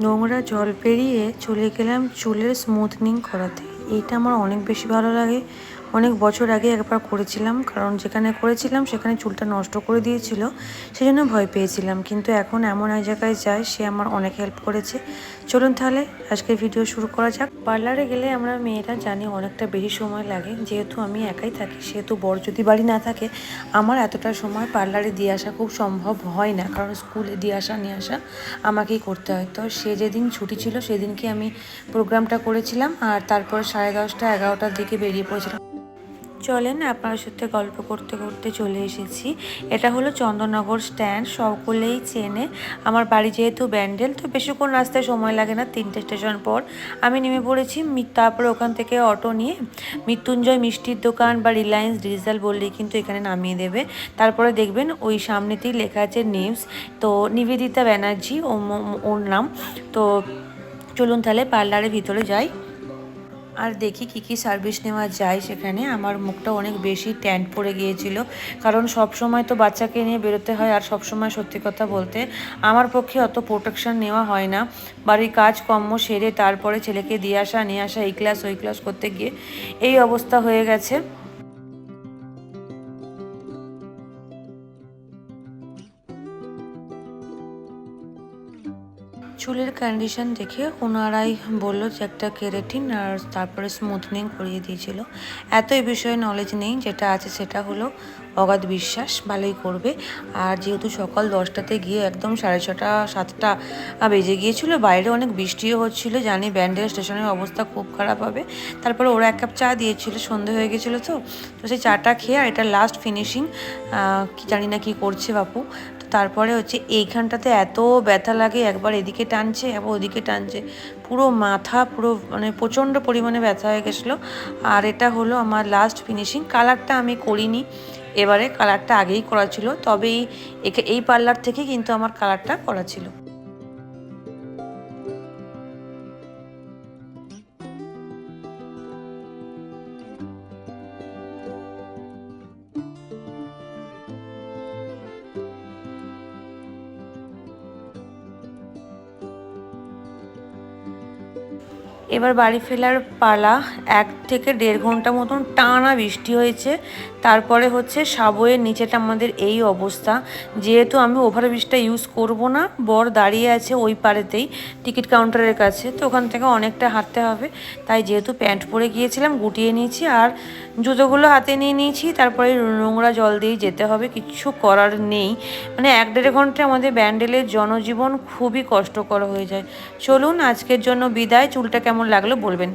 নোংরা জল পেরিয়ে চলে গেলাম চুলের স্মুথনিং করাতে। এইটা আমার অনেক বেশি ভালো লাগে। অনেক বছর আগে একবার করেছিলাম, কারণ যেখানে করেছিলাম সেখানে চুলটা নষ্ট করে দিয়েছিল সেই জন্য ভয় পেয়েছিলাম। কিন্তু এখন এমন এক জায়গায় যায়, সে আমার অনেক হেল্প করেছে। চলুন তাহলে আজকের ভিডিও শুরু করা যাক। পার্লারে গেলে আমরা মেয়েরা জানি অনেকটা বেশি সময় লাগে। যেহেতু আমি একাই থাকি, সেহেতু বড় যদি বাড়ি না থাকে, আমার এতটা সময় পার্লারে দিয়ে আসা খুব সম্ভব হয় না। কারণ স্কুলে দিয়ে আসা, নিয়ে আসা আমাকেই করতে হয়। তো সে যেদিন ছুটি ছিল, সেদিনকে আমি প্রোগ্রামটা করেছিলাম। আর তারপর সাড়ে দশটা, এগারোটার দিকে বেরিয়ে পড়েছিলাম। চলেন আপনার সাথে গল্প করতে করতে চলে এসেছি। এটা হলো চন্দননগর স্ট্যান্ড, সকলেই চেনে। আমার বাড়ি যেহেতু ব্যান্ডেল, তো বেশিক্ষণ রাস্তায় সময় লাগে না তিনটে স্টেশন পর। আমি নেমে পড়েছি তারপরে ওখান থেকে অটো নিয়ে। মৃত্যুঞ্জয় মিষ্টির দোকান বা রিলায়েন্স ডিজিটাল বললেই কিন্তু এখানে নামিয়ে দেবে। তারপরে দেখবেন ওই সামনেতেই লেখা আছে নেমস। তো নিবেদিতা ব্যানার্জি ওর নাম। তো চলুন তাহলে পার্লারের ভিতরে যাই। আর দেখি কি কি সার্ভিস নেওয়া যায় সেখানে। আমার মুখটা অনেক বেশি ট্যান্ট পড়ে গিয়েছিল। কারণ সব সময় তো বাচ্চাকে নিয়ে বেরোতে হয় আর সব সময় সত্যি কথা বলতে আমার পক্ষে অত প্রোটেকশান নেওয়া হয় না। বাড়ির কাজ কম্ম সেরে তারপরে ছেলেকে দিয়ে আসা, নিয়ে আসা, এই ক্লাস ওই ক্লাস করতে গিয়ে এই অবস্থা হয়ে গেছে। চুলের কন্ডিশন দেখে ওনারাই বলল যে একটা কেরেটিন আর তারপরে স্মুথনিং করিয়ে দিয়েছিল। এত এই বিষয়ে নলেজ নেই, যেটা আছে সেটা হলো অগাধ বিশ্বাস, ভালোই করবে। আর যেহেতু সকাল দশটাতে গিয়ে একদম সাড়ে ছটা, সাতটা বেজে গিয়েছিল, বাইরে অনেক বৃষ্টিও হচ্ছিল, জানি ব্যান্ডেল স্টেশনের অবস্থা খুব খারাপ হবে। তারপরে ওরা এক কাপ চা দিয়েছিল, সন্ধে হয়ে গেছিল তো তো সেই চাটা খেয়ে আর এটা লাস্ট ফিনিশিং জানি না কি করছে বাপু। তারপরে হচ্ছে এইখানটাতে এত ব্যথা লাগে, একবার এদিকে টানছে একবার ওদিকে টানছে। পুরো মাথা, পুরো মানে প্রচণ্ড পরিমাণে ব্যথা হয়ে গেছিল। আর এটা হলো আমার লাস্ট ফিনিশিং কালারটা আমি করিনি। এবারে কালারটা আগেই করা ছিল। তবে এই এই পার্লার থেকে কিন্তু আমার কালারটা করা ছিল। এবার বাড়ি ফেরার পালা এক থেকে দেড় ঘণ্টা মতন টানা বৃষ্টি হয়েছে। তারপরে হচ্ছে সাবয়ের নিচেটা আমাদের এই অবস্থা। যেহেতু আমি ওভারব্রিজটা ইউজ করব না, বর দাঁড়িয়ে আছে ওই পারেতেই টিকিট কাউন্টারের কাছে। তো ওখান থেকে অনেকটা হাঁটতে হবে। তাই যেহেতু প্যান্ট পরে গিয়েছিলাম, গুটিয়ে নিয়েছি আর জুতোগুলো হাতে নিয়ে নিয়েছি। তারপরে নোংরা জল দিয়ে যেতে হবে কিচ্ছু করার নেই। মানে এক দেড় ঘণ্টা আমাদের ব্যান্ডেলের জনজীবন খুবই কষ্টকর হয়ে যায়। চলুন, আজকের জন্য বিদায়। চুলটা কেমন লাগল বলবেন।